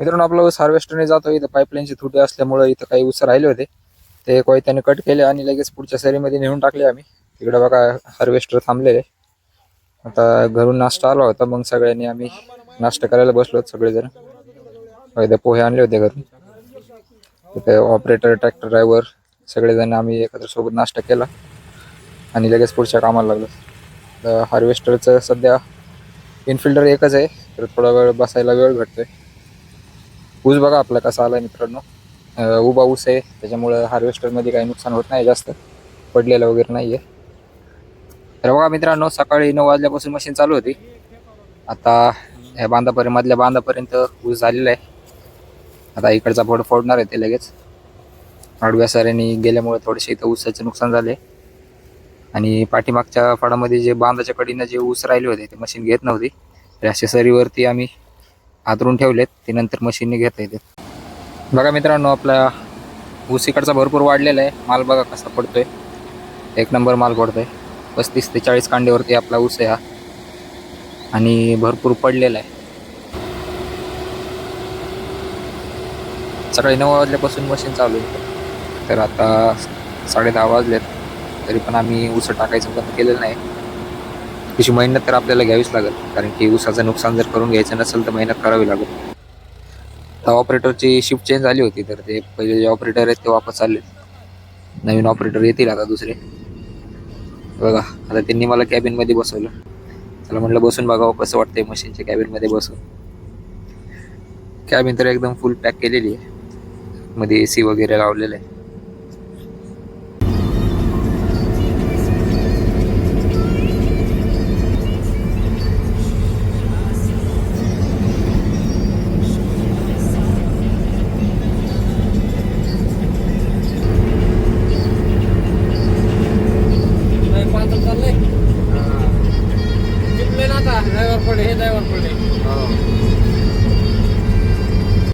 मित्रांनो आपलं ऊस हार्वेस्टरने जातो इथं पाईपलाईनची त्रुटी असल्यामुळे इथं काही ऊस राहिले होते. ते कोयत्याने कट केले आणि लगेच पुढच्या सरीमध्ये नेऊन टाकले आम्ही. तिकडे बघा हार्वेस्टर थांबलेले आता घरून नाश्ता आला होता मग सगळ्यांनी आम्ही नाश्ता करायला बसलो सगळेजण. इथे पोहे आणले होते घरून. तिथे ऑपरेटर ट्रॅक्टर ड्रायव्हर सगळेजण आम्ही एकत्र सोबत नाश्ता केला आणि लगेच पुढच्या कामाला लागलो. तर हार्वेस्टरचं सध्या इनफिल्डर एकच आहे. तर थोडा वेळ बसायला वेळ भेटतोय. ऊस बघा आपला कसा आला मित्रांनो. उभा ऊस आहे त्याच्यामुळं हार्वेस्टरमध्ये काही नुकसान होत नाही जास्त. पडलेलं वगैरे नाही आहे तर बघा मित्रांनो सकाळी नऊ वाजल्यापासून मशीन चालू होती. आता ह्या बांधापर्यंत मधल्या बांधापर्यंत ऊस झालेला आहे. आता इकडचा फोड फोडणार आहे ते लगेच. आडव्या साऱ्याने गेल्यामुळे थोडेसे इथं ऊसाचं नुकसान झाले आणि पाठीमागच्या फळामध्ये जे बांधाच्या कडीनं जे ऊस राहिले होते ते मशीन घेत नव्हती. तर अशा सरीवरती आम्ही हातरून ठेवलेत. ते नंतर मशीनने घेता येतात बघा मित्रांनो आपला ऊस इकडचा भरपूर वाढलेला आहे. माल बघा कसा पडतोय. एक नंबर माल पडतोय. पस्तीस ते चाळीस कांडेवरती आपला ऊस आहे हा. आणि भरपूर पडलेला आहे. सकाळी नऊ वाजल्यापासून मशीन चालू आहे. तर आता साडे दहा वाजलेत. तरी पण आम्ही ऊस टाकायचं बंद केलेलं नाही. त्याची मेहनत तर आपल्याला घ्यावीच लागेल. कारण की ऊसाचं नुकसान जर करून घ्यायचं नसेल तर मेहनत करावी लागेल. आता ऑपरेटरची शिफ्ट चेंज झाली होती तर ते पहिले जे ऑपरेटर आहेत ते वापस आले नवीन ऑपरेटर येतील आता दुसरे. बघा आता त्यांनी मला कॅबिनमध्ये बसवलं. त्याला म्हटलं बसून बघावं कसं वाटतंय मशीनच्या कॅबिनमध्ये बसून. कॅबिन तर एकदम फुल पॅक केलेली आहे. मध्ये ए सी वगैरे लावलेलं आहे.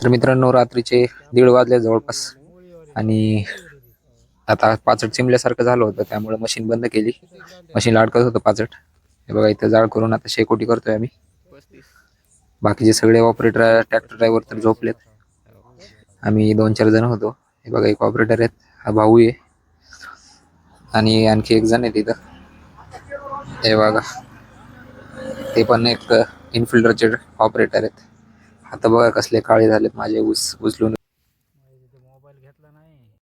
तर मित्रांनो रात्रीचे दीड वाजले जवळपास. आणि आता पाचट चिमल्यासारखं झालं होतं त्यामुळे मशीन बंद केली. मशीन अडकत होतं पाचट. हे बघा इथं जाळ करून आता शेकोटी करतोय आम्ही. बाकीचे सगळे ऑपरेटर ट्रॅक्टर ड्रायव्हर तर झोपलेत. आम्ही दोन चार जण होतो. हे बघा एक ऑपरेटर आहेत. हा भाऊ आहे. आणि आणखी एक जण आहे तिथं हे बघा. ते पण एक इनफिल्टरचे ऑपरेटर आहेत. आता बघा कसले काळे झालेत माझे ऊस उचलून.